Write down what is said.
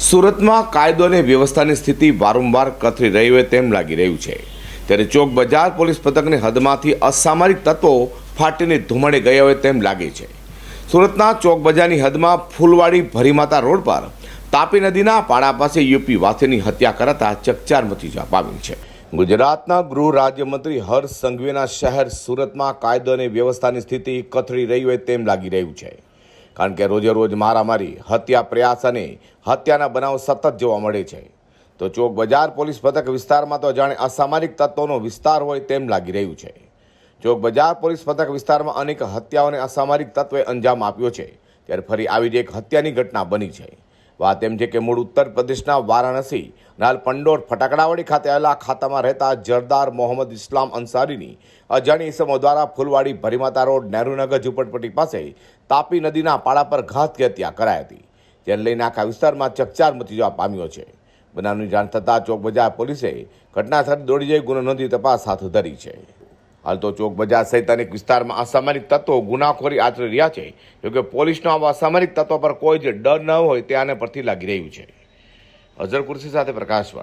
સુરતમાં કાયદો અને વ્યવસ્થાની સ્થિતિ વારંવાર કથળી રહી હોય તેમ લાગી રહ્યું છે. ત્યારે ચોક બજાર પોલીસ પથકની હદમાંથી અસામરિક તત્વો ફાટીને ધુમાડે ગયા હોય તેમ લાગે છે. સુરતના ચોક બજારની હદમાં ફૂલવાડી ભરીમાતા રોડ પર તાપી નદીના પાડા પાસે યુપી વાસીની હત્યા કરાતા ચકચાર મચી જવા પામી છે. ગુજરાતના ગૃહ રાજ્યમંત્રી હર્ષ સંઘવીના શહેર સુરતમાં કાયદો અને વ્યવસ્થાની સ્થિતિ કથળી રહી હોય તેમ લાગી રહ્યું છે. કારણ કે રોજે રોજ મારામારી, હત્યા પ્રયાસ અને હત્યાના બનાવ સતત જોવા મળે છે. તો ચોક બજાર, પોલીસ પથક વિસ્તારમાં તો જાણે અસામાજિક તત્વોનો વિસ્તાર હોય તેમ લાગી રહ્યું છે. ચોક બજાર, પોલીસ પથક વિસ્તારમાં અનેક હત્યાઓને અસામાજિક તત્વે અંજામ આપ્યો છે. ત્યારે ફરી આવી જ એક હત્યાની ઘટના બની છે. વાત એમ છે કે મૂળ ઉત્તર પ્રદેશના વારાણસી, નાલ પંડોર, ફટાકડાવાડી ખાતે આવેલા ખાતામાં રહેતા જરદાર મોહમ્મદ ઇસ્લામ અંસારીની અજાણી ઇસમો દ્વારા ફૂલવાડી ભરીમાતા રોડ નહેરુનગર ઝુંપડપટ્ટી પાસે તાપી નદીના પાળા પર ઘાતકી હત્યા કરાઈ હતી. જેને લઈને આખા વિસ્તારમાં ચકચાર મચી જવા પામ્યો છે. બનાવની જાણ થતાં ચોક બજાર પોલીસે ઘટના સ્થળે દોડી જઈ ગુનો નોંધી તપાસ હાથ ધરી છે. હાલ તો ચોક બજાર સહિત અનેક વિસ્તારમાં અસામાજિક તત્વો ગુનાખોરી આચરી રહ્યા છે. જોકે પોલીસનો આવા અસામાજિક તત્વો પર કોઈ જ ડર ન હોય તે આને પરથી લાગી રહ્યું છે. અઝર કુર્સી સાથે પ્રકાશવાળ